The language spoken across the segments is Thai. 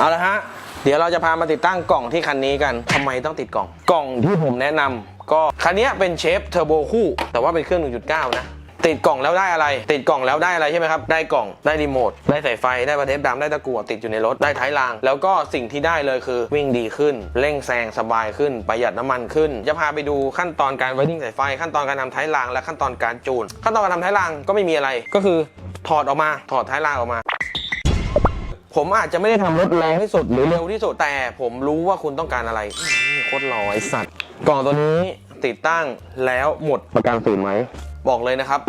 เอาละฮะ เดี๋ยวเราจะพามาติดตั้งกล่องที่คันนี้กันทำไมต้องติดกล่อง กล่องที่ผมแนะนำก็คันนี้เป็นเชฟเทอร์โบคู่ แต่ว่าเป็นเครื่อง 1.9 นะ ติดกล่องแล้วได้อะไร ติดกล่องแล้วได้อะไรใช่ไหมครับ ได้กล่อง ได้รีโมท ได้สายไฟ ได้ประเทปดำได้ตะกั่วติดอยู่ในรถ ได้ท้ายราง แล้วก็สิ่งที่ได้เลยคือวิ่งดีขึ้น เร่งแซงสบายขึ้น ประหยัดน้ำมันขึ้น จะพาไปดูขั้นตอนการไวริ่งสายไฟ ขั้นตอนการทำท้ายราง และขั้นตอนการจูน ขั้นตอนการทำท้ายรางก็ไม่มีอะไร ก็คือถอดออกมา ถอดท้ายรางออกมา ผมอาจจะไม่ได้ทำรถแรงที่สุดหรือเร็วที่สุด แต่ผมรู้ว่าคุณต้องการอะไรอื้อหือโคตรหลอไอสัตว์กล่องตัวนี้ติดตั้งแล้วหมดประกันศูนย์ไหม บอกเลยนะครับ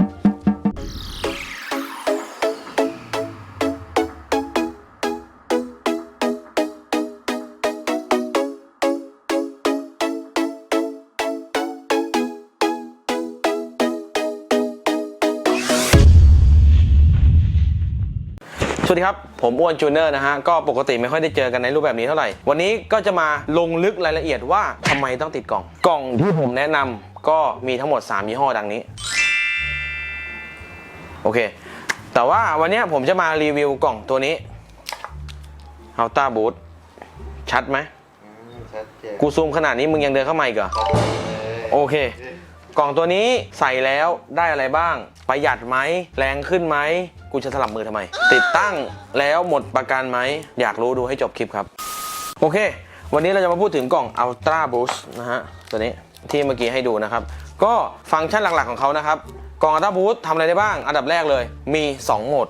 วัสดีครับ ผมอ้วนจูเนอร์นะฮะ ก็ปกติไม่ค่อยได้เจอกันในรูปแบบนี้เท่าไหร่ วันนี้ก็จะมาลงลึกรายละเอียดว่าทำไมต้องติดกล่อง กล่องที่ผมแนะนำก็มีทั้งหมด 3 ยี่ห้อดังนี้ โอเค แต่ว่าวันนี้ผมจะมารีวิวกล่องตัวนี้ a l t a Boot ชัดไหมชัดเจนกูซูมขนาดนี้มึงยังเดินเข้ามาอีกเหรอ โอเค กล่องตัวนี้ใส่แล้วได้อะไรบ้าง ประหยัดไหมแรงขึ้นไหมกูจะสลับมือทำไม ติดตั้งแล้วหมดประกันไหมอยากรู้ดูให้จบคลิปครับ โอเค วันนี้เราจะมาพูดถึงกล่อง Ultra Boost นะฮะตัวนี้ที่เมื่อกี้ให้ดูนะครับ ก็ฟังก์ชันหลักๆของเขานะครับ กล่อง Ultra Boost ทำอะไรได้บ้าง อันดับแรกเลยมี 2 โหมด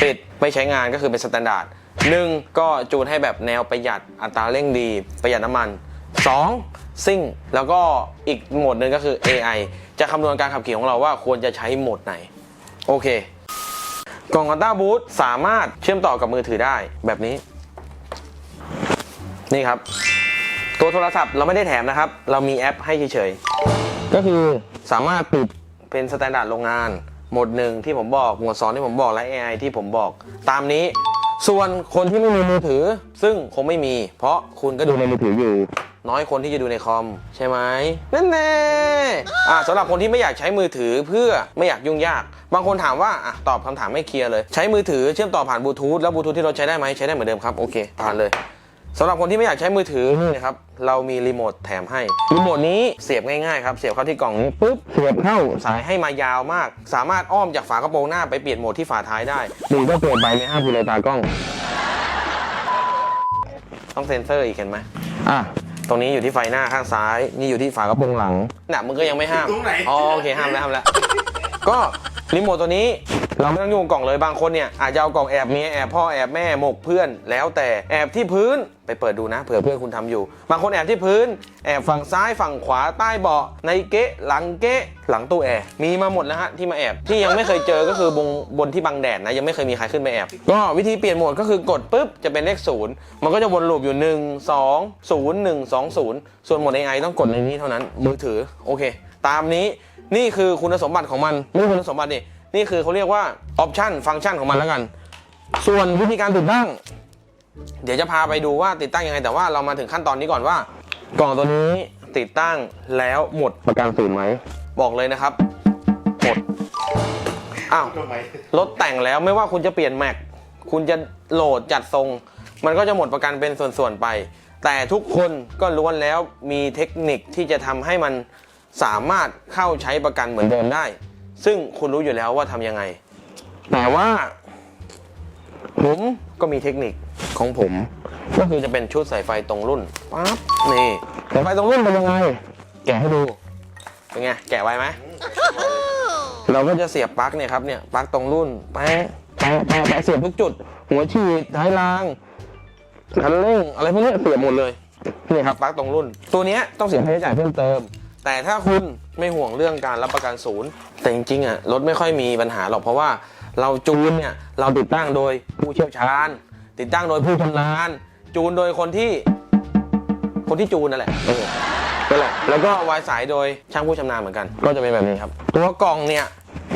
ปิดไม่ใช้งานก็คือเป็นสแตนดาร์ดหนึ่งก็จูนให้แบบแนวประหยัดอัตราเร่งดี ประหยัดน้ำมัน 2. ซิ่ง แล้วก็อีกโหมดหนึ่งก็คือ AI จะคำนวณการขับขี่ของเราว่าควรจะใช้โหมดไหน โอเค กล่องอัลต้าบูทสามารถเชื่อมต่อกับมือถือได้แบบนี้ นี่ครับ ตัวโทรศัพท์เราไม่ได้แถมนะครับ เรามีแอปให้เฉยๆ ก็คือสามารถปิดเป็นสแตนดาร์ดโรงงาน โหมดหนึ่งที่ผมบอก โหมดสองที่ผมบอกและ AI ที่ผมบอก ตามนี้ ส่วนคนที่ไม่มีมือถือ ซึ่งคงไม่มี เพราะคุณก็ดูในมือถืออยู่ น้อยคนที่จะดูในคอม ใช่ไหมนั่นแน่อ่าสำหรับคนที่ไม่อยากใช้มือถือเพื่อไม่อยากยุ่งยาก บางคนถามว่าอะตอบคำถามไม่เคลียร์เลย ใช้มือถือเชื่อมต่อผ่านบลูทูธแล้วบลูทูธที่เราใช้ได้ไหมใช้ได้เหมือนเดิมครับโอเคผ่านเลย สำหรับคนที่ไม่อยากใช้มือถือนี่นะครับเรามีรีโมทแถมให้ รีโมทนี้เสียบง่ายๆครับ เสียบเข้าที่กล่องนี้ปุ๊บเสียบเข้าสายให้มายาวมาก สามารถอ้อมจากฝากระโปรงหน้าไปเปลี่ยนโหมดที่ฝาท้ายได้ดูก็เปลี่ยนไปไม่ห้ามพูเลยตากล้อง ต้องเซ็นเซอร์อีกเห็นไหมอะตรงนี้อยู่ที่ไฟหน้าข้างซ้าย นี่อยู่ที่ฝากระโปรงหลังน่ะมึงก็ยังไม่ห้ามตรงไหนอ๋อโอเคห้ามแล้วห้ามแล้วก็ รีโมทตัวนี้เราไม่ต้องยุ่งกล่องเลยบางคนเนี่ยอาจจะเอากล่องแอบเมียแอบพ่อแอบแม่หมกเพื่อนแล้วแต่แอบที่พื้นไปเปิดดูนะเผื่อเพื่อนคุณทำอยู่ บางคนแอบที่พื้น แอบฝั่งซ้ายฝั่งขวาใต้เบาะในเกะหลังเกะหลังตู้แอร์มีมาหมดแล้วฮะที่มาแอบที่ยังไม่เคยเจอก็คือบนบนที่บังแดดนะยังไม่เคยมีใครขึ้นไปแอบ ก็วิธีเปลี่ยนโหมดก็คือกดปุ๊บจะเป็นเลขศูนย์มันก็จะวนลูปอยู่ 1 2 0 1 2 0 ส่วนโหมด AI ต้องกดในนี้เท่านั้นมือถือโอเค ตามนี้ นี่คือคุณสมบัติของมันไม่ใช่คุณสมบัตินี่นี่คือเขาเรียกว่าออปชันฟังก์ชันของมันแล้วกัน ส่วนวิธีการติดตั้ง เดี๋ยวจะพาไปดูว่าติดตั้งยังไง แต่ว่าเรามาถึงขั้นตอนนี้ก่อนว่า กล่องตัวนี้ติดตั้งแล้วหมดประกันศูนย์ไหมบอกเลยนะครับหมดอ้าวทำไมรถแต่งแล้วไม่ว่าคุณจะเปลี่ยนแม็กคุณจะโหลดจัดทรง มันก็จะหมดประกันเป็นส่วนๆไป แต่ทุกคนก็ล้วนแล้วมีเทคนิคที่จะทำให้มัน สามารถเข้าใช้ประกันเหมือนเดิมได้ ซึ่งคุณรู้อยู่แล้วว่าทำยังไง แต่ว่า ผมก็มีเทคนิคของผม ก็คือจะเป็นชุดสายไฟตรงรุ่นปั๊บนี่สายไฟตรงรุ่นเป็นยังไง แกะให้ดู เป็นไง แกะไวไหม เราก็จะเสียบปลั๊กเนี่ยครับเนี่ยปลั๊กตรงรุ่นแปะแปะแปะแปะเสียบทุกจุด หัวฉีดท้ายรางคันเร่งอะไรพวกเนี้ยเสียบหมดเลยนี่ครับปลั๊กตรงรุ่น ตัวเนี้ยต้องเสียค่าใช้จ่ายเพิ่มเติม แต่ถ้าคุณไม่ห่วงเรื่องการรับประกันศูนย์ แต่จริงๆอะรถไม่ค่อยมีปัญหาหรอกเพราะว่าเราจูนเนี่ยเราติดตั้งโดยผู้เชี่ยวชาญ ติดตั้งโดยผู้ชำนาญจูนโดยคนที่ คนที่จูนนั่นแหละเออนั่นแหละแล้วก็วายสายโดยช่างผู้ชำนาญเหมือนกัน ก็จะเป็นแบบนี้ครับ ตัวกล่องเนี่ย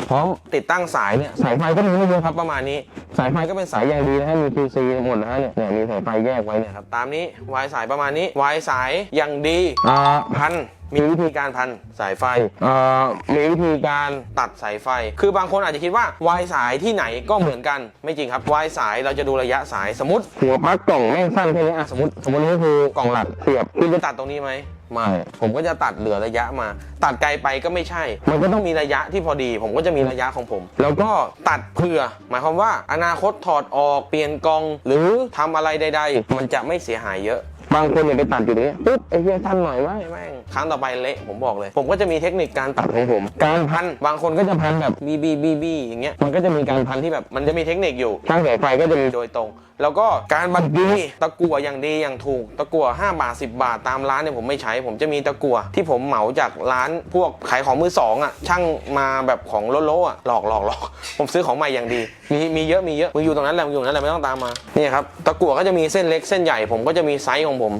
พร้อมติดตั้งสายเนี่ยสายไฟก็มีไม่เยอะครับประมาณนี้ สายไฟก็เป็นสายอย่างดีนะฮะมี QC หมดนะฮะเนี่ยเนี่ยมีสายไฟแยกไว้เนี่ยครับตามนี้วายสายประมาณนี้วายสายอย่างดีอ่าพันมีวิธีการพันสายไฟเอ่อมีวิธีการตัดสายไฟ คือบางคนอาจจะคิดว่าวายสายที่ไหนก็เหมือนกัน ไม่จริงครับวายสายเราจะดูระยะสายสมมติหัวปลั๊กกล่องแม่งสั้นแค่นี้อะสมมติสมมตินี่คือกล่องหลักเสียบคุณจะตัดตรงนี้ไหม ไม่ ผมก็จะตัดเหลือระยะมา ตัดไกลไปก็ไม่ใช่ มันก็ต้องมีระยะที่พอดี ผมก็จะมีระยะของผม แล้วก็ตัดเผื่อ หมายความว่า อนาคตถอดออกเปลี่ยนกอง หรือทำอะไรใด ๆ มันจะไม่เสียหายเยอะบางคนเนี่ยไปตัดอยู่ตรงนี้ปุ๊บไอ้เหี้ยสั้นหน่อยไหมแม่งครั้งต่อไปเละผมบอกเลย ผมก็จะมีเทคนิคการตัดของผม การพันบางคนก็จะพันแบบบีบีบีบีอย่างเงี้ยมันก็จะมีการพันที่แบบมันจะมีเทคนิคอยู่ช่างสายไฟก็จะมีโดยตรง แล้วก็การบันดีตะกั่วอย่างดีอย่างถูก ตะกั่ว5บาท 10 บาทตามร้านเนี่ยผมไม่ใช้ ผมจะมีตะกั่วที่ผมเหมาจากร้านพวกขายของมือสองอะช่างมาแบบของโลโลอะหลอกหลอกหลอกผมซื้อของใหม่อย่างดีมีมีเยอะมีเยอะมึงอยู่ตรงนั้นแหละมึงอยู่ตรงนั้นแหละไม่ต้องตามมานี่ครับตะกั่วก็จะมีเส้นเล็กเส้นใหญ่ผมก็จะมีไซส์ของผม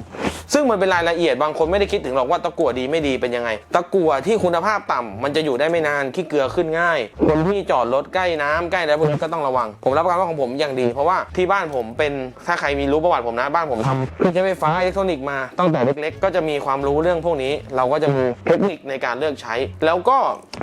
ซึ่งมันเป็นรายละเอียดบางคนไม่ได้คิดถึงหรอกว่าตะกั่วดีไม่ดีเป็นยังไง ตะกั่วที่คุณภาพต่ำมันจะอยู่ได้ไม่นานขี้เกลือขึ้นง่ายคนที่จอดรถใกล้น้ำใกล้อะไรพวกนี้ก็ต้องระวัง ผมรับประกันว่าของผมอย่างดี เพราะว่าที่บ้านผมเป็นถ้าใครมีรู้ประวัติผมนะบ้านผมทำเครื่องใช้ไฟฟ้าอิเล็กทรอนิกส์มาตั้งแต่เล็กๆ ก็จะมีความรู้เรื่องพวกนี้ เราก็จะมีเทคนิคในการเลือกใช้ แล้วก็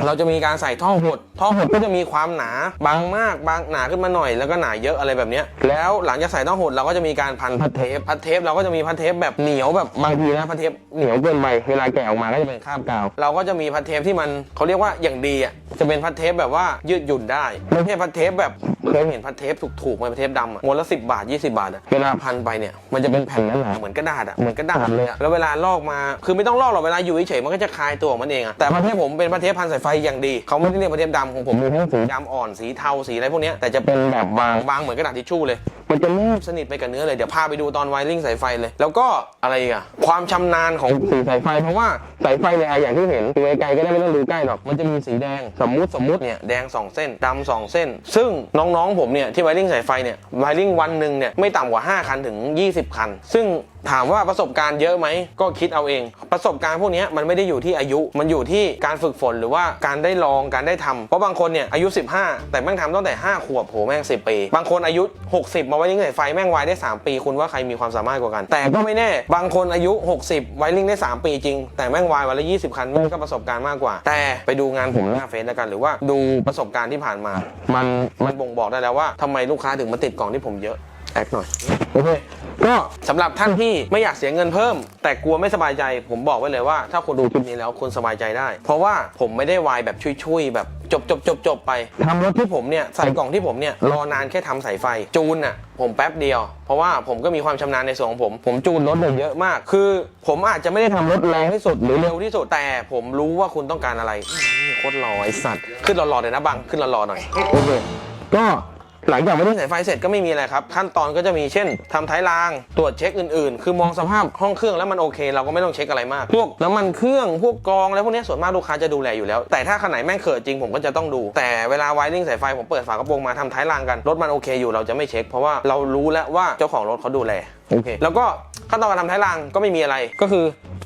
เราจะมีการใส่ท่อหดท่อหดก็จะมีความหนาบางมากบางหนาขึ้นมาหน่อยแล้วก็หนาเยอะอะไรแบบเนี้ยแล้วหลังจากใส่ท่อหดเราก็จะมีการพันพัดเทปพัดเทปเราก็จะมีพัดเทปแบบเหนียวแบบบางทีนะพัดเทปเหนียวเกินไปเวลาแกะออกมาก็จะเป็นคราบกาวเราก็จะมีพัดเทปที่มันเขาเรียกว่าอย่างดีอะจะเป็นพัดเทปแบบว่ายืดหยุ่นได้ไม่ใช่พัดเทปแบบเคยเห็นพัดเทปถูกๆไหมพัดเทปดำอะม้วนละสิบาท 20 บาทอะเวลาพันไปเนี่ยมันจะเป็นแผ่นนั้นแหละเหมือนกระดาษอะเหมือนกระดาษเลยอะแล้วเวลาลอกมาคือไม่ต้องลอกหรอกเวลาอยู่เฉยๆมันก็จะคลายตัวของมันเองอะแต่พัดเทปผมเป็นพัดเทปพันสายไฟอย่างดีเขาไม่ได้เรียกพัดเทปดำของผมมีทั้งสีดำอ่อนสีเทาสีอะไรพวกเนี้ยแต่จะเป็นแบบบางบางเหมือนกระดาษทิชชู่เลยมันจะแนบสนิทไปกับเนื้อเลย เดี๋ยวพาไปดูตอนไวริ่งสายไฟเลย แล้วก็อะไรอีกอะความชำนาญของสีสายไฟ เพราะว่าสายไฟเนี่ยอย่างที่เห็นดูไกลๆก็ได้ไม่ต้องดูใกล้หรอก มันจะมีสีแดงสมมุติสมมุติเนี่ยแดง 2 เส้นดำสองเส้น ซึ่งน้องๆผมเนี่ยที่ไวริ่งสายไฟเนี่ยไวริ่งวันหนึ่งเนี่ยไม่ต่ำกว่า 5 คันถึง 20 คัน ซึ่ง ถามว่าประสบการณ์เยอะไหมก็คิดเอาเอง ประสบการณ์พวกนี้มันไม่ได้อยู่ที่อายุ มันอยู่ที่การฝึกฝนหรือว่าการได้ลองการได้ทำเพราะบางคนเนี่ยอายุ 15 แต่แม่งทำตั้งแต่ 5 ขวบโหแม่ง 10 ปี บางคนอายุ 60 มาไวริงสายไฟแม่งไวได้ 3 ปี คุณว่าใครมีความสามารถกว่ากัน แต่ก็ไม่แน่บางคนอายุ 60 ไวริงได้ 3 ปีจริง แต่แม่งไววันละ 20 คันแม่งก็ประสบการณ์มากกว่า แต่ไปดูงานผมหน้าเฟซแล้วกันหรือว่าดูประสบการณ์ที่ผ่านมา มันมันบ่งบอกได้แล้วว่าทำไมลูกค้าถึงมาติดกล่องที่ผมเยอะแอคหน่อยโอเค ก็สำหรับท่านที่ไม่อยากเสียเงินเพิ่ม แต่กลัวไม่สบายใจ ผมบอกไว้เลยว่า ถ้าคุณดูคลิปนี้แล้วคุณสบายใจได้ เพราะว่าผมไม่ได้วายแบบชุยๆ แบบจบจบจบจบไปทำรถที่ผมเนี่ยใส่กล่องที่ผมเนี่ยรอนานแค่ทำสายไฟจูนอะผมแป๊บเดียว เพราะว่าผมก็มีความชำนาญในส่วนของผม ผมจูนรถเลยเยอะมาก คือผมอาจจะไม่ได้ทำรถแรงที่สุดหรือเร็วที่สุด แต่ผมรู้ว่าคุณต้องการอะไรโคตรหล่อไอสัตว์ ขึ้นหล่อๆเลยนะบังขึ้นหล่อๆหน่อยโอเคก็ หลังจากไม่ได้สายไฟเสร็จก็ไม่มีอะไรครับ ขั้นตอนก็จะมีเช่นทำท้ายราง ตรวจเช็คอื่นๆ คือมองสภาพห้องเครื่องแล้วมันโอเค เราก็ไม่ต้องเช็คอะไรมาก พวกน้ำมันเครื่องพวกกรองแล้วพวกเนี้ยส่วนมากลูกค้าจะดูแลอยู่แล้ว แต่ถ้าคันไหนแม่งเขิดจริงผมก็จะต้องดู แต่เวลาไวริ่งสายไฟผมเปิดฝากระโปรงมาทำท้ายรางกันรถมันโอเคอยู่เราจะไม่เช็ค เพราะว่าเรารู้แล้วว่าเจ้าของรถเขาดูแลโอเคแล้วก็ขั้นตอนการทำท้ายรางก็ไม่มีอะไรก็คือ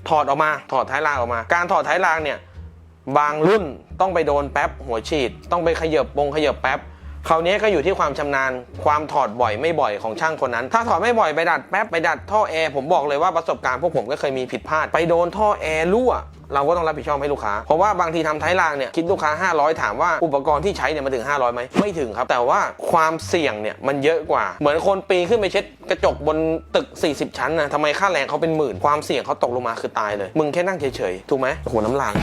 ถอดออกมาถอดท้ายรางออกมา การถอดท้ายรางเนี่ยบางรุ่นต้องไปโดนแป๊บหัวฉีด ต้องไปขยับปงขยับแป๊บ คราวนี้ก็อยู่ที่ความชำนาญ ความถอดบ่อยไม่บ่อยของช่างคนนั้น ถ้าถอดไม่บ่อยไปดัดแป๊บไปดัดท่อแอร์ผมบอกเลยว่าประสบการณ์พวกผมก็เคยมีผิดพลาดไปโดนท่อแอร์รั่วเราก็ต้องรับผิดชอบให้ลูกค้า เพราะว่าบางทีทำท้ายรางเนี่ยคิดลูกค้า 500 ถามว่าอุปกรณ์ที่ใช้เนี่ยมาถึง 500ไหมไม่ถึงครับ แต่ว่าความเสี่ยงเนี่ยมันเยอะกว่า เหมือนคนปีนขึ้นไปเช็ดกระจกบนตึก 40 ชั้นนะทำไมค่าแรงเขาเป็นหมื่น ความเสี่ยงเขาตกลงมาคือตายเลย มึงแค่นั่งเฉยๆ ถูกไหมโอ้โหน้ำลาย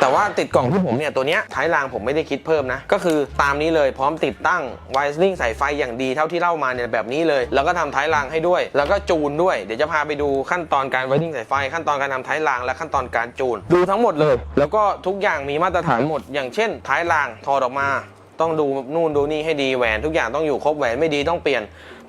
แต่ว่าติดกล่องที่ผมเนี่ยตัวเนี้ยท้ายรางผมไม่ได้คิดเพิ่มนะ ก็คือตามนี้เลยพร้อมติดตั้งไวริ่งสายไฟอย่างดีเท่าที่เล่ามาเนี่ยแบบนี้เลย แล้วก็ทำท้ายรางให้ด้วย แล้วก็จูนด้วยเดี๋ยวจะพาไปดูขั้นตอนการไวริ่งสายไฟ ขั้นตอนการทำท้ายรางและขั้นตอนการจูน ดูทั้งหมดเลย แล้วก็ทุกอย่างมีมาตรฐานหมด อย่างเช่น ท้ายรางถอดออกมา ต้องดูนู่นดูนี่ให้ดีแหวน ทุกอย่างต้องอยู่ครบแหวนไม่ดีต้องเปลี่ยน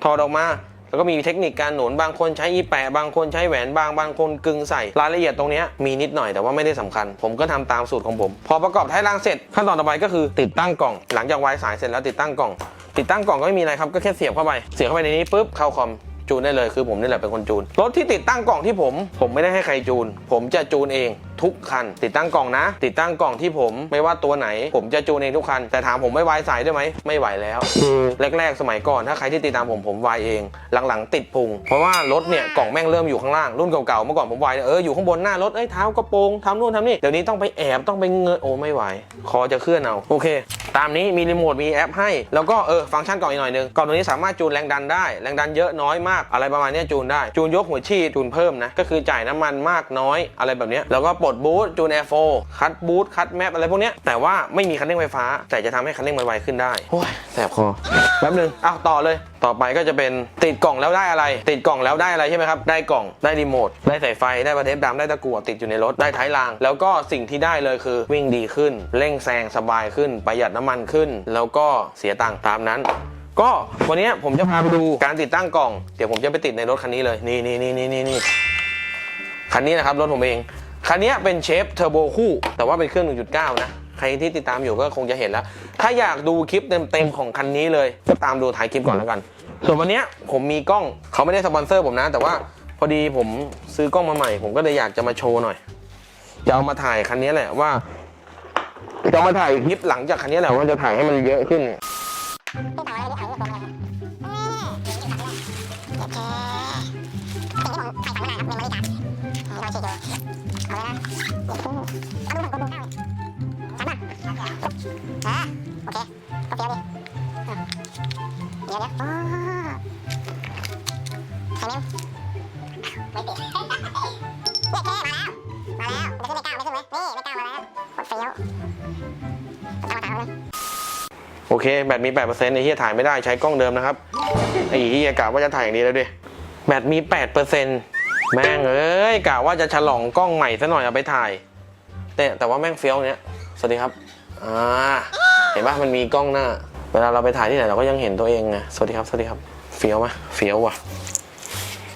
ถอดออกมา แล้วก็มีเทคนิคการหนุนบางคนใช้อีแปะบางคนใช้แหวนบางบางคนกึงใส่รายละเอียดตรงนี้มีนิดหน่อยแต่ว่าไม่ได้สำคัญ ผมก็ทำตามสูตรของผม พอประกอบท้ายรางเสร็จ ขั้นตอนต่อไปก็คือติดตั้งกล่อง หลังจากวายสายเสร็จแล้วติดตั้งกล่อง ติดตั้งกล่องก็ไม่มีอะไรครับก็แค่เสียบเข้าไปเสียบเข้าไปในนี้ปุ๊บเข้าคอมจูนได้เลยคือผมนี่แหละเป็นคนจูนรถที่ติดตั้งกล่องที่ผม ผมไม่ได้ให้ใครจูน ผมจะจูนเอง ทุกคัน ติดตั้งกล่องนะ ติดตั้งกล่องที่ผมไม่ว่าตัวไหน ผมจะจูนเองทุกคัน แต่ถามผมไม่วายสายได้ไหมไม่ไหวแล้วคือแรกๆ สมัยก่อนถ้าใครที่ติดตามผมผมวายเอง หลังๆ ติดพุง เพราะว่ารถเนี่ยกล่องแม่งเริ่มอยู่ข้างล่างรุ่นเก่าๆเมื่อก่อนผมวายเอออยู่ข้างบนหน้ารถเอ้ยเท้ากระโปรงทำนู่นทำนี่เดี๋ยวนี้ต้องไปแอบต้องไปเงยโอ้ไม่ไหวคอจะเคลื่อนเอาโอเค ตามนี้มีรีโมทมีแอปให้ แล้วก็เออฟังก์ชันกล่องอีกหน่อยนึงกล่องตัวนี้สามารถจูนแรงดันได้แรงดันเยอะน้อยมากอะไรประมาณเนี้ยจูนได้จูนยกหัวฉีดจูนเพิ่มนะก็คือจ่ายน้ำมันมากน้อยอะไรแบบเนี้ยแล้วก็ปลดบูทจูนแอร์โฟคัดบูทคัดแมปอะไรพวกเนี้ยแต่ว่าไม่มีคันเร่งไฟฟ้า แต่จะทำให้คันเร่งมันไวขึ้นได้โอ้ยแสบคอแป๊บนึงอ้าวต่อเลย ต่อไปก็จะเป็นติดกล่องแล้วได้อะไร ติดกล่องแล้วได้อะไรใช่ไหมครับได้กล่องได้รีโมทได้สายไฟได้ประเทปดำได้ตะกั่วติดอยู่ในรถได้ท้ายราง แล้วก็สิ่งที่ได้เลยคือวิ่งดีขึ้น เร่งแซงสบายขึ้น ประหยัดน้ำมันขึ้น แล้วก็เสียตังค์ตามนั้นก็วันนี้ผมจะพาไปดูการติดตั้งกล่อง เดี๋ยวผมจะไปติดในรถคันนี้เลย นี่นี่นี่นี่นี่นี่คันนี้นะครับรถผมเอง คันนี้เป็นเชฟเทอร์โบคู่ แต่ว่าเป็นเครื่อง 1.9 นะ ใครที่ติดตามอยู่ก็คงจะเห็นแล้ว ถ้าอยากดูคลิปเต็มๆของคันนี้เลย ก็ตามดูท้ายคลิปก่อนแล้วกัน ส่วนวันนี้ผมมีกล้องเขาไม่ได้สปอนเซอร์ผมนะ แต่ว่าพอดีผมซื้อกล้องมาใหม่ ผมก็เลยอยากจะมาโชว์หน่อย จะเอามาถ่ายคันนี้แหละว่า จะมาถ่ายคลิปหลังจากคันนี้แหละว่าจะถ่ายให้มันเยอะขึ้น อ่าโอเคก็เฟี้ยวดิเดี๋ยวเดี๋ยวอ๋อใส่เมมไม่ติดเนี่ยโอเคมาแล้ว มาแล้ว ไม่ขึ้นไม่ก้าวไม่ขึ้นไหมนี่ไม่ก้าวมาแล้วกดเฟี้ยวเอามาถามเลยโอเค แบตมี 8%ไอ้เหี้ยถ่ายไม่ได้ใช้กล้องเดิมนะครับ ไอ้เหี้ยกะว่าจะถ่ายอย่างนี้แล้วดิ แบตมี 8%แม่งเอ้ยกะว่าจะฉลองกล้องใหม่ซะหน่อยเอาไปถ่าย แต่แต่ว่าแม่งเฟี้ยวเนี้ย สวัสดีครับ อ่าเห็นปะมันมีกล้องหน้า เวลาเราไปถ่ายที่ไหนเราก็ยังเห็นตัวเองไงสวัสดีครับสวัสดีครับเฟี้ยวไหมเฟี้ยวว่ะ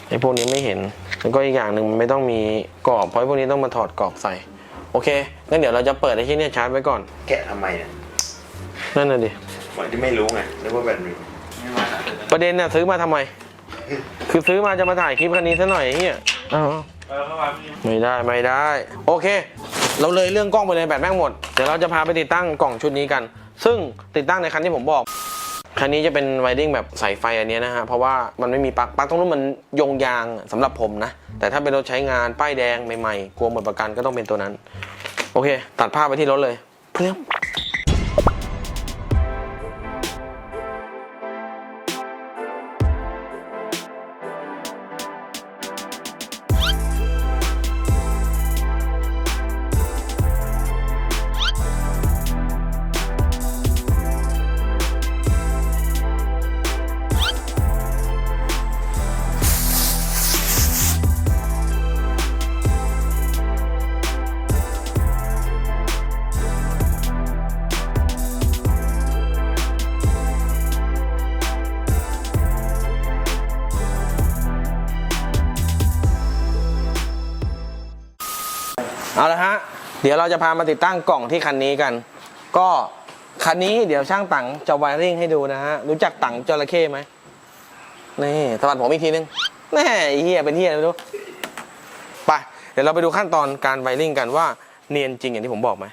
ไอ้พวกนี้ไม่เห็นแล้วก็อีกอย่างหนึ่งมันไม่ต้องมีกรอบเพราะไอ้พวกนี้ต้องมาถอดกรอบใส่โอเคงั้นเดี๋ยวเราจะเปิดไอ้ที่เนี่ยชาร์จไว้ก่อนแกะทำไมเนี่ยนั่นน่ะดิเหมือนที่ไม่รู้ไงนึกว่าแบตมีประเด็นน่ะซื้อมาทำไม คือซื้อมาจะมาถ่ายคลิปคันนี้ซะหน่อยไอ้เฮียอ้าวไม่ได้ไม่ได้ โอเค เราเลยเรื่องกล้องไปเลยแบตแม่งหมด เดี๋ยวเราจะพาไปติดตั้งกล่องชุดนี้กัน ซึ่งติดตั้งในคันที่ผมบอก คันนี้จะเป็นไวดิ้งแบบสายไฟอันนี้นะฮะ เพราะว่ามันไม่มีปลั๊ก ปลั๊กตรงนู้นมันยงยางสำหรับผมนะ แต่ถ้าเป็นรถใช้งานป้ายแดงใหม่ๆ กลัวหมดประกันก็ต้องเป็นตัวนั้น โอเค ตัดภาพไปที่รถเลย เพื่อ ดี๋ยวเราจะพามาติดตั้งกล่องที่คันนี้กัน ก็คันนี้เดี๋ยวช่างตังจะไวริ่งให้ดูนะฮะ รู้จักตังจระเข้ไหมนี่สวัสดผมอีกทีนึงแม่เฮียเป็นเฮียไม่รู้ไปเดี๋ยวเราไปดูขั้นตอนการไวริ่งกันว่าเนียนจริงอย่างที่ผมบอกไหม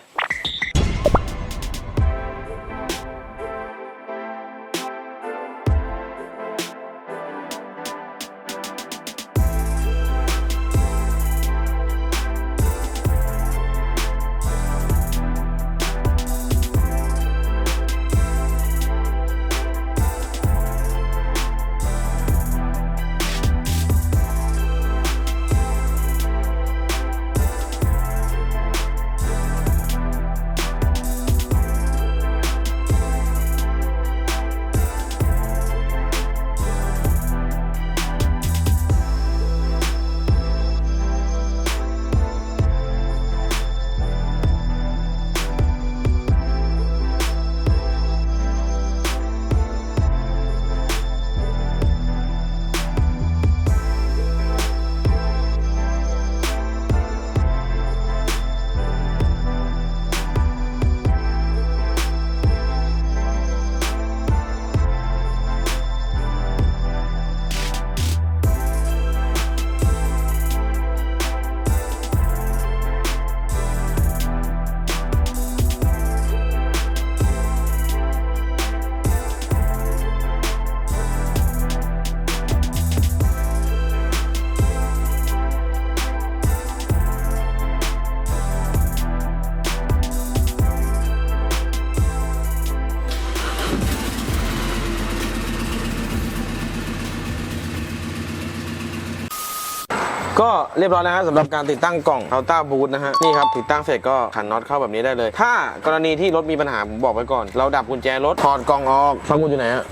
ก็เรียบร้อยแล้วครับสำหรับการติดตั้งกล่องอัลต้าบูทนะฮะนี่ครับติดตั้งเสร็จก็ขันน็อตเข้าแบบนี้ได้เลย ถ้ากรณีที่รถมีปัญหาผมบอกไว้ก่อน เราดับกุญแจรถถอดกล่องออกฟังกุญอยู่ไหนฮะ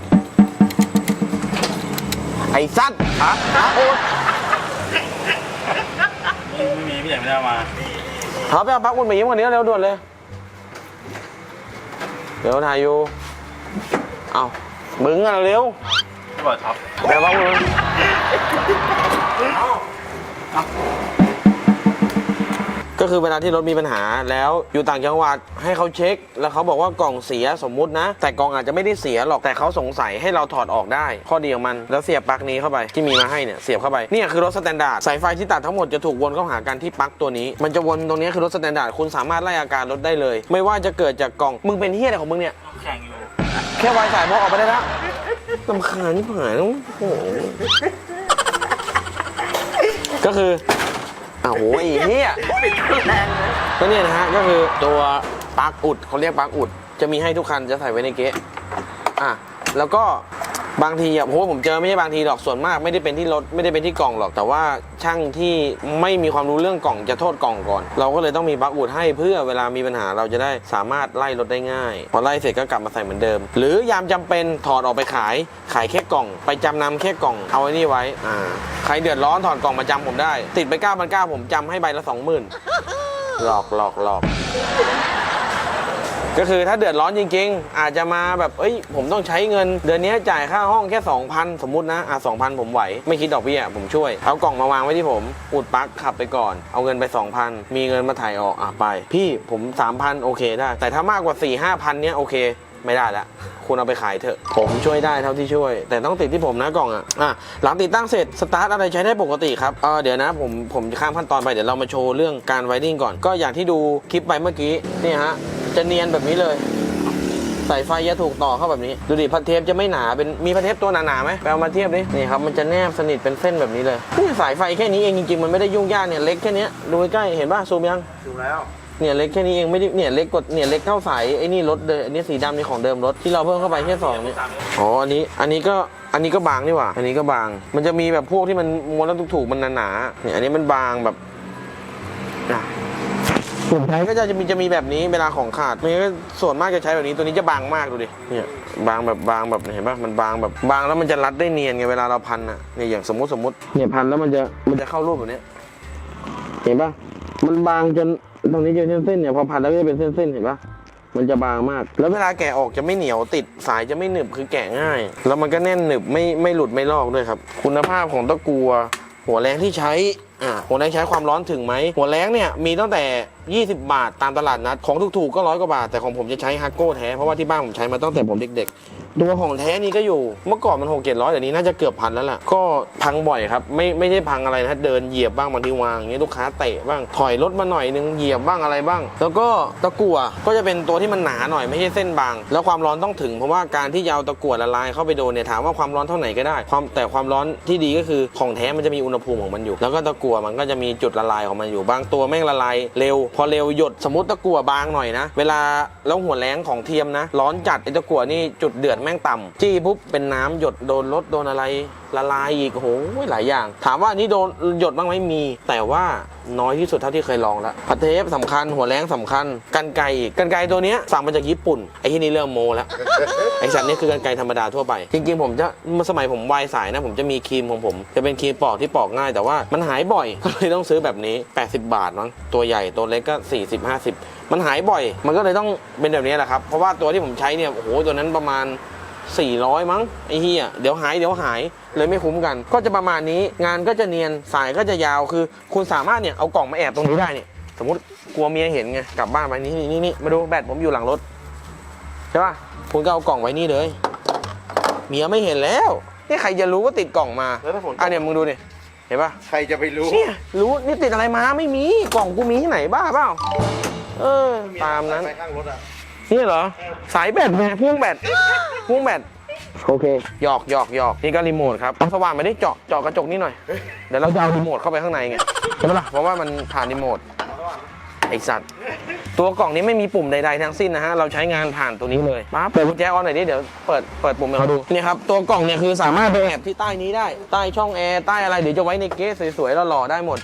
ไอ้สัตว์ฮะฮะโอ๊ตไม่มีพี่ใหญ่ไม่ได้เอามาเขาไปเอาปลั๊กกุญมายิ้มกันนี้เร็วด่วนเลย เดี๋ยวถ่ายอยู่เอามึงอะเร็วพี่บอยท็อปแปลว่า มึงก็คือเวลาที่รถมีปัญหาแล้วอยู่ต่างจังหวัดให้เขาเช็ค แล้วเขาบอกว่ากล่องเสียสมมุตินะ แต่กล่องอาจจะไม่ได้เสียหรอกแต่เขาสงสัยให้เราถอดออกได้ ข้อดีของมันแล้วเสียบปลั๊กนี้เข้าไปที่มีมาให้เนี่ยเสียบเข้าไปเนี่ยคือรถสแตนดาร์ดสายไฟที่ตัดทั้งหมดจะถูกวนเข้าหากันที่ปลั๊กตัวนี้ มันจะวนตรงนี้คือรถสแตนดาร์ดคุณสามารถไล่อาการรถได้เลย ไม่ว่าจะเกิดจากกล่องมึงเป็นเฮียอะไรของมึงเนี่ยแข่งอยู่แค่วายสายพอออกไปได้แล้วลำคาญนี่ผ่านแล้วโอ้โห ก็คืออ้าวโหไอ้เหี้ยก็เนี่ยนะฮะก็คือตัวปลั๊กอุดเขาเรียกปลั๊กอุด จะมีให้ทุกคันจะใส่ไว้ในเก๊ะอะแล้วก็ บางทีอะโหผมเจอไม่ใช่บางทีหรอกส่วนมากไม่ได้เป็นที่รถไม่ได้เป็นที่กล่องหรอก แต่ว่าช่างที่ไม่มีความรู้เรื่องกล่องจะโทษกล่องก่อน เราก็เลยต้องมีปลั๊กอุดให้เพื่อเวลามีปัญหาเราจะได้สามารถไล่รถได้ง่าย พอไล่เสร็จก็กลับมาใส่เหมือนเดิม หรือยามจำเป็นถอดออกไปขาย ขายแค่กล่อง ไปจำนำแค่กล่องเอาไว้นี่ไว้อ่าใครเดือดร้อนถอดกล่องมาจำผมได้ ติดไป9 9 0 0ผมจำให้ใบละ20,000หลอกหลอกหลอก ก็คือถ้าเดือดร้อนจริง ๆ อาจจะมาแบบเอ้ยผมต้องใช้เงิน เดือนนี้จ่ายค่าห้องแค่ 2,000 สมมุตินะอะ2,000 ผมไหว ไม่คิดดอกเบี้ยผมช่วย เอากล่องมาวางไว้ที่ผม อุดปลั๊กขับไปก่อน เอาเงินไป 2,000 มีเงินมาถ่ายออกอะไป พี่ผม 3,000 โอเคได้ แต่ถ้ามากกว่า 4 5,000 เนี้ยโอเคไม่ได้ละคุณเอาไปขายเถอะ ผมช่วยได้เท่าที่ช่วย แต่ต้องติดที่ผมนะกล่องอะอะหลังติดตั้งเสร็จสตาร์ทอะไรใช้ได้ปกติครับเออเดี๋ยวนะผมผมจะข้ามขั้นตอนไปเดี๋ยวเรามาโชว์เรื่องการไวริ่งก่อน ก็อย่างที่ดูคลิปไปเมื่อกี้นี่ฮะ จะเนียนแบบนี้เลยสายไฟจะถูกต่อเข้าแบบนี้ ดูดิพัดเทปจะไม่หนาเป็นมีพัดเทปตัวหนาๆไหมไปเอามาเทียบดินี่ครับมันจะแนบสนิทเป็นเส้นแบบนี้เลยนี่สายไฟแค่นี้เองจริงๆมันไม่ได้ยุ่งยากเนี่ยเล็กแค่เนี้ยดูใกล้ๆเห็นป่ะซูมยังดูแล้วเนี่ยเล็กแค่นี้เองไม่ได้เนี่ยเล็กกดเนี่ยเล็กเท่าสายไอ้นี่รถเดิมอันนี้สีดำนี่ของเดิมรถที่เราเพิ่มเข้าไปแค่สองเนี่ยอ๋ออันนี้อันนี้ก็อันนี้ก็บางนี่หว่า อันนี้ก็บาง มันจะมีแบบพวกที่มันม้วนแล้วถูกๆมันหนาๆเนี่ยอันนี้มันบางแบบอะ ผมใช้ก็จะจะมีจะมีแบบนี้เวลาของขาดมันก็ส่วนมากจะใช้แบบนี้ตัวนี้จะบางมากดูดิเนี่ยบางแบบบางแบบเห็นปะมันบางแบบบางแล้วมันจะรัดได้เนียนไงเวลาเราพันอะเนี่ยอย่างสมมติสมมติเนี่ยพันแล้วมันจะมันจะเข้ารูปแบบเนี้ยเห็นปะมันบางจนตรงนี้จะเป็นเส้นๆเนี่ยพอพันแล้วก็จะเป็นเส้นๆเห็นปะมันจะบางมาก แล้วเวลาแกะออกจะไม่เหนียวติดสายจะไม่หนึบคือแกะง่าย แล้วมันก็แน่นหนึบไม่ไม่หลุดไม่ลอกด้วยครับ คุณภาพของตะกัวหัวแรงที่ใช้ อ่าหัวแรงใช้ความร้อนถึงไหม หัวแรงเนี่ยมีตั้งแต่ 20 บาทตามตลาดนัด ของถูกๆก็ร้อยกว่าบาท แต่ของผมจะใช้ฮักโก้แท้ เพราะว่าที่บ้านผมใช้มาตั้งแต่ผมเด็กๆ ตัวของแท้นี่ก็อยู่ เมื่อก่อนมันหกเจ็ดร้อยเดี๋ยวนี้น่าจะเกือบพันแล้วล่ะ ก็พังบ่อยครับ ไม่ไม่ใช่พังอะไรนะเดินเหยียบบ้างบางทีวางอย่างเงี้ยลูกค้าเตะบ้าง ถอยรถมาหน่อยนึงเหยียบบ้างอะไรบ้าง แล้วก็ตะกั่วก็จะเป็นตัวที่มันหนาหน่อยไม่ใช่เส้นบาง แล้วความร้อนต้องถึงเพราะว่าการที่จะเอาตะกั่วละลายเข้าไปโดนเนี่ยถามว่าความร้อนเท่าไหนก็ได้ความแต่ความร้อนที่ดีก็คือของแท้มันจะมีอุณหภูมิของมันอยู่ แล้วก็ตะกั่วมันก็จะมีจุดละลายของมันอยู่บางตัวแม่งละลายเร็ว พอเร็วหยดสมมติตะกั่วบางหน่อยนะ เวลาแล้วหัวแรงของเทียมนะ ร้อนจัดไอ้ตะกั่วนี่จุดเดือดม่งต่ำจี้ปุ๊บเป็นน้ำหยดโดนรถโดนอะไรละลายอีกโอ้โหหลายอย่าง ถามว่านนี้โดนหยดบ้างไหมมี แต่ว่าน้อยที่สุดเท่าที่เคยลองแล้วพัดเทปสำคัญหัวแรงสำคัญกันไกรอีกกันไกรตัวเนี้ยสั่งมาจากญี่ปุ่นไอ้ที่นี่เริ่มโมแล้วไอ้สัตว์นี่คือกันไกรธรรมดาทั่วไป จริงๆ ผมจะเมื่อสมัยผมวายสายนะ ผมจะมีครีมของผม จะเป็นครีมปอกที่ปอกง่ายแต่ว่ามันหายบ่อยก็เลยต้องซื้อแบบนี้ 80 บาทมั้งตัวใหญ่ตัวเล็กก็ 40 50 มันหายบ่อย มันก็เลยต้องเป็นแบบนี้แหละครับเพราะว่าตัวที่ผมใช้เนี่ยโอ้โหตัวนั้นประมาณ 400 มั้งไอ้เฮียเดี๋ยวหายเดี๋ยวหายเลยไม่คุ้มกัน ก็จะประมาณนี้งานก็จะเนียนสายก็จะยาวคือ คุณสามารถเนี่ยเอากล่องมาแอบตรงนี้ได้เนี่ยสมมติกลัวเมียเห็นไงกลับบ้านไปนี่นี่นี่มาดูแบตผมอยู่หลังรถใช่ป่ะคุณก็เอากล่องไว้นี่เลย เมียไม่เห็นแล้วนี่ใครจะรู้ว่าติดกล่องมาแล้วถ้าฝนตกอะเนี่ยมึงดูดิเห็นป่ะใครจะไปรู้เนี่ยรู้นี่ติดอะไรมาไม่มีกล่องกูมีที่ไหนบ้าเปล่าเออตามนั้น ไปข้างรถอะ นี่เหรอ สายแบตไงพ่วงแบตพ่วงแบตโอเคหยอกหยอกหยอกนี่ก็รีโมทครับเอาสว่านมาได้เจาะเจาะกระจกนี่หน่อย เดี๋ยวเราจะเอารีโมทเข้าไปข้างในไงใช่ไหมล่ะเพราะว่ามันผ่านรีโมทไอสัตว์ตัวกล่องนี้ไม่มีปุ่มใดๆทั้งสิ้นนะฮะ เราใช้งานผ่านตัวนี้เลยป๊าบเปิดกุญแจออนหน่อยดิเดี๋ยวเปิดเปิดปุ่มให้เขาดูนี่ครับตัวกล่องเนี่ยคือสามารถไปแอบที่ใต้นี้ได้ ใต้ช่องแอร์ใต้อะไรเดี๋ยวจะไว้ในเก๊ะสวยๆหล่อๆได้หมด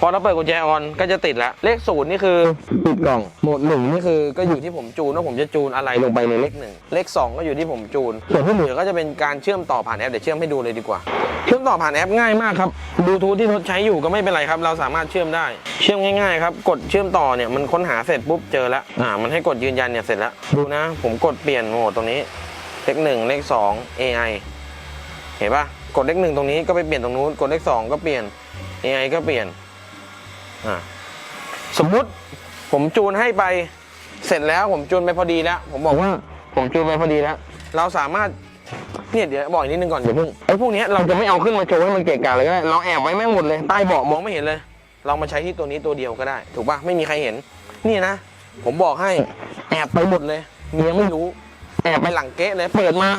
พอเราเปิดกุญแจออนก็จะติดแล้ว เลขศูนย์นี่คือปิดกล่องโหมดหนึ่งนี่คือก็อยู่ที่ผมจูนว่าผมจะจูนอะไรลงไปในเลขหนึ่งเลขสองก็อยู่ที่ผมจูน ส่วนที่เหลือก็จะเป็นการเชื่อมต่อผ่านแอปเดี๋ยวเชื่อมให้ดูเลยดีกว่า เชื่อมต่อผ่านแอปง่ายมากครับบลูทูธที่ทดใช้อยู่ก็ไม่เป็นไรครับ เราสามารถเชื่อมได้ เชื่อมง่ายๆครับกดเชื่อมต่อเนี่ยมันค้นหาเสร็จปุ๊บเจอแล้วอ่ามันให้กดยืนยันเนี่ยเสร็จแล้วดูนะ ผมกดเปลี่ยนโหมดตรงนี้เลขหนึ่งเลขสอง AI เห็นปะกดเลขหนึ่งตรงนี้ก็ไปเปลี่ยนตรงนู้นกดเลขสองก็เปลี่ยน AI ก็เปลี่ยนอ่า สมมุติผมจูนให้ไปเสร็จแล้วผมจูนไปพอดีแล้วผมบอกว่าผมจูนไปพอดีแล้ว เราสามารถเนี่ยเดี๋ยวบอกอีกนิดนึงก่อนเดี๋ยวเพิ่งไอ้พวกเนี้ยเราจะไม่เอาขึ้นมาโชว์ให้มันเกะกะเลยก็ได้เราแอบไว้แม่งหมดเลยใต้เบาะมองไม่เห็นเลย เรามาใช้ที่ตัวนี้ตัวเดียวก็ได้ ถูกปะไม่มีใครเห็น นี่นะ ผมบอกให้แอบไปหมดเลยเมียไม่รู้ แอบไปหลังเก๊ะเลยเปิดมา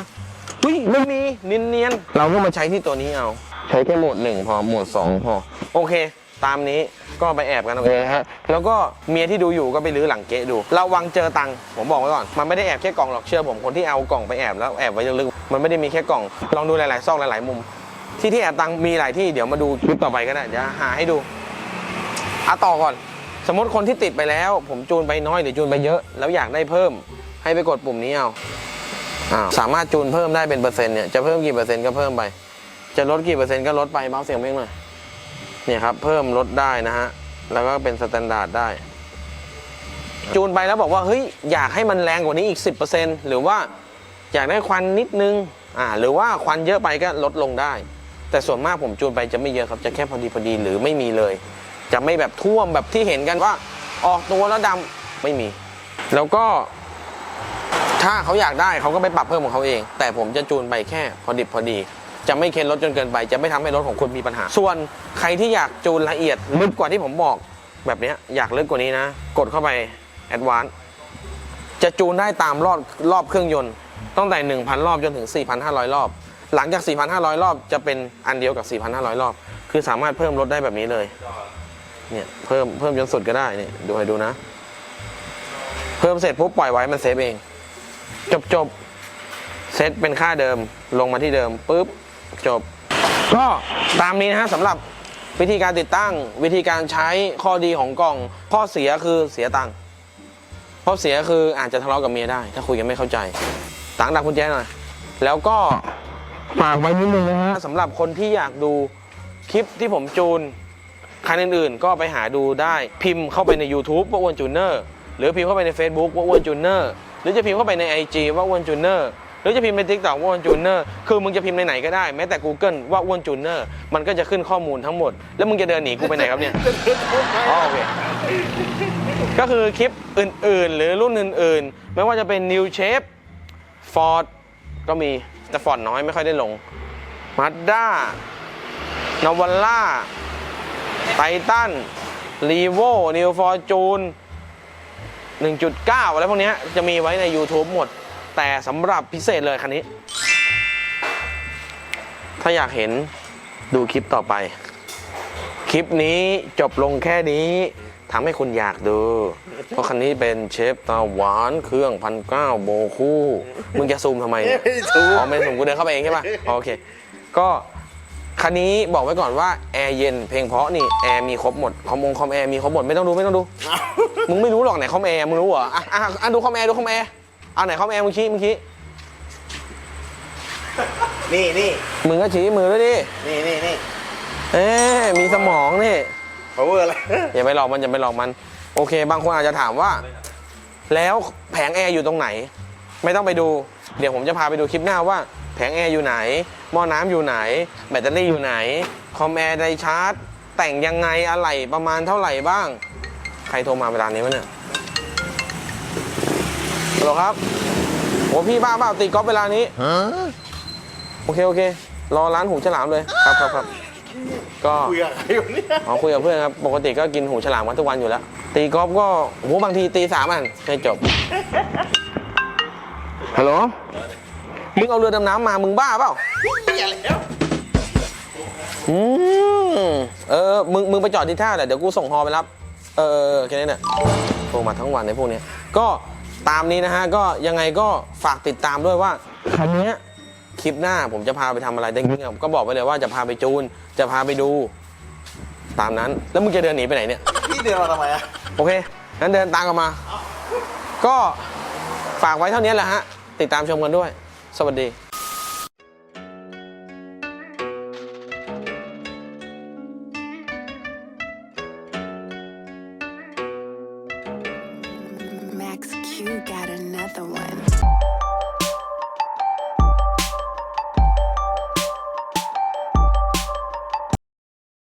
เฮ้ยไม่มีเนียนๆเราก็มาใช้ที่ตัวนี้เอา ใช้แค่โหมดหนึ่งพอโหมดสองพอโอเค ตามนี้ก็ไปแอบกันเอาเองนะฮะแล้วก็เมียที่ดูอยู่ก็ไปรื้อหลังเก๊ะดูระวังเจอตังค์ผมบอกไว้ก่อนมันไม่ได้แอบแค่กล่องหรอกเชื่อผมคนที่เอากล่องไปแอบแล้วแอบไว้ลึกๆมันไม่ได้มีแค่กล่อง ลองดูหลายๆซอกหลายๆมุม ที่ที่แอบตังค์มีหลายที่เดี๋ยวมาดูคลิปต่อไปก็ได้เดี๋ยวหาให้ดูอะต่อก่อน สมมติคนที่ติดไปแล้ว ผมจูนไปน้อยหรือจูนไปเยอะ แล้วอยากได้เพิ่ม ให้ไปกดปุ่มนี้เอาอ่าสามารถจูนเพิ่มได้เป็นเปอร์เซ็นต์เนี่ยจะเพิ่มกี่เปอร์เซ็นต์ก็เพิ่มไป จะลดกี่เปอร์เซ็นต์ก็ลดไปเบาเสียงเพ่งหน่อย เนี่ยครับเพิ่มลดได้นะฮะ แล้วก็เป็นสแตนดาร์ดได้ จูนไปแล้วบอกว่าเฮ้ยอยากให้มันแรงกว่านี้อีก 10%หรือว่าอยากได้ควันนิดนึงอ่าหรือว่าควันเยอะไปก็ลดลงได้ แต่ส่วนมากผมจูนไปจะไม่เยอะครับจะแค่พอดีพอดีหรือไม่มีเลย จะไม่แบบท่วมแบบที่เห็นกันว่า ออกตัวแล้วดำไม่มี แล้วก็ ถ้าเขาอยากได้เขาก็ไปปรับเพิ่มของเขาเอง แต่ผมจะจูนไปแค่พอดิบพอดี จะไม่เค้นรถจนเกินไป จะไม่ทำให้รถของคุณมีปัญหา ส่วนใครที่อยากจูนละเอียดลึกกว่าที่ผมบอก แบบนี้อยากลึกกว่านี้นะ กดเข้าไปแอดวานจะจูนได้ตามรอบรอบเครื่องยนต์ตั้งแต่ 1,000 รอบจนถึง 4,500 รอบ หลังจาก 4,500 รอบจะเป็นอันเดียวกับ 4,500 รอบ คือสามารถเพิ่มรถได้แบบนี้เลยเนี่ยเพิ่มเพิ่มจนสุดก็ได้เนี่ยดูให้ดูนะ เพิ่มเสร็จปุ๊บปล่อยไว้มันเซฟเอง จบจบเซตเป็นค่าเดิมลงมาที่เดิมปุ๊บ จบ ก็ตามนี้นะฮะสำหรับวิธีการติดตั้งวิธีการใช้ข้อดีของกล่อง ข้อเสียคือเสียตังค์ข้อเสียคืออาจจะทะเลาะกับเมียได้ ถ้าคุยกันไม่เข้าใจตังค์ดักกุญแจหน่อยแล้วก็ฝากไว้นิดนึงนะฮะสำหรับคนที่อยากดูคลิปที่ผมจูนคันอื่นๆ ก็ไปหาดูได้พิมพ์เข้าไปใน YouTube ว่าอ้วนจูเนอร์หรือพิมพ์เข้าไปใน Facebook ว่าอ้วนจูเนอร์หรือจะพิมพ์เข้าไปใน IG ว่าอ้วนจูเนอร์ หรือจะพิมพ์ใน TikTok ว่าอ้วนจูเนอร์คือมึงจะพิมพ์ในไหนก็ได้แม้แต่ Google ว่าอ้วนจูเนอร์มันก็จะขึ้นข้อมูลทั้งหมด แล้วมึงจะเดินหนีกูไปไหนครับเนี่ยอ๋อโอเคก็คือคลิปอื่นๆ หรือรุ่นอื่นๆ ไม่ว่าจะเป็น New Shape Ford ก็มีแต่ Ford น้อยไม่ค่อยได้ลง Mazda Navara ไททันรีโวนิวฟอร์จูน1.9 อะไรพวกเนี้ยจะมีไว้ใน YouTube หมด แต่สำหรับพิเศษเลยคันนี้ ถ้าอยากเห็นดูคลิปต่อไป คลิปนี้จบลงแค่นี้ทำให้คุณอยากดู เพราะคันนี้เป็นเชฟตาหวานเครื่องพันเก้าโบคู่ มึงจะซูมทำไมเนี่ยไม่ถูกอ๋อไม่ได้ซูมกูเดินเข้าไปเองใช่ปะอ๋อโอเค ก็คันนี้บอกไว้ก่อนว่าแอร์เย็นเพลงเพราะนี่แอร์มีครบหมดคอมมงคอมแอร์มีครบหมดไม่ต้องดูไม่ต้องดู มึงไม่รู้หรอกไหนคอมแอร์มึงรู้เหรออะอะอะดูคอมแอร์ดูคอมแอร์ เอาไหนคอมแอร์มึงชี้มึงชี้นี่นี่มึงก็ชี้มือด้วยดินี่นี่นี่เอ๊ะมีสมองนี่ power อะไร อย่าไปหลอกมันอย่าไปหลอกมัน โอเค บางคนอาจจะถามว่า แล้วแผงแอร์อยู่ตรงไหน ไม่ต้องไปดู เดี๋ยวผมจะพาไปดูคลิปหน้าว่า แผงแอร์อยู่ไหนหม้อน้ำอยู่ไหน แบตเตอรี่อยู่ไหน คอมแอร์ไดชาร์จ แต่งยังไงอะไรประมาณเท่าไหร่บ้าง ใครโทรมาเวลานี้วะเนี่ย ฮัลโหลครับโอ้พี่บ้าเปล่าตีกอล์ฟเวลานี้โอเคโอเค รอร้านหูฉลามเลยครับครับครับก็คุยกับใครอยู่เนี่ยอ๋อคุยกับเพื่อนครับปกติก็กินหูฉลามกันทุกวันอยู่แล้ว ตีกอล์ฟก็โอ้โหบางทีตีสามอันให้จบฮัลโหลมึงเอาเรือดำน้ำมามึงบ้าเปล่าอย่าแล้วอืมเออมึงมึงไปจอดที่ท่าเดี๋ยวเดี๋ยวกูส่งฮอไปรับเออเออเออแค่นี้เนี่ยโทรมาทั้งวันในพวกเนี้ยก็ ตามนี้นะฮะก็ยังไงก็ฝากติดตามด้วยว่าคันเนี้ยคลิปหน้าผมจะพาไปทำอะไรจริงๆอะก็บอกไปเลยว่าจะพาไปจูน จะพาไปดู ตามนั้น แล้วมึงจะเดินหนีไปไหนเนี่ยพี่เดินมาทำไมอะโอเคงั้นเดินตามกันมา ก็ฝากไว้เท่านี้แหละฮะ ติดตามชมกันด้วย สวัสดี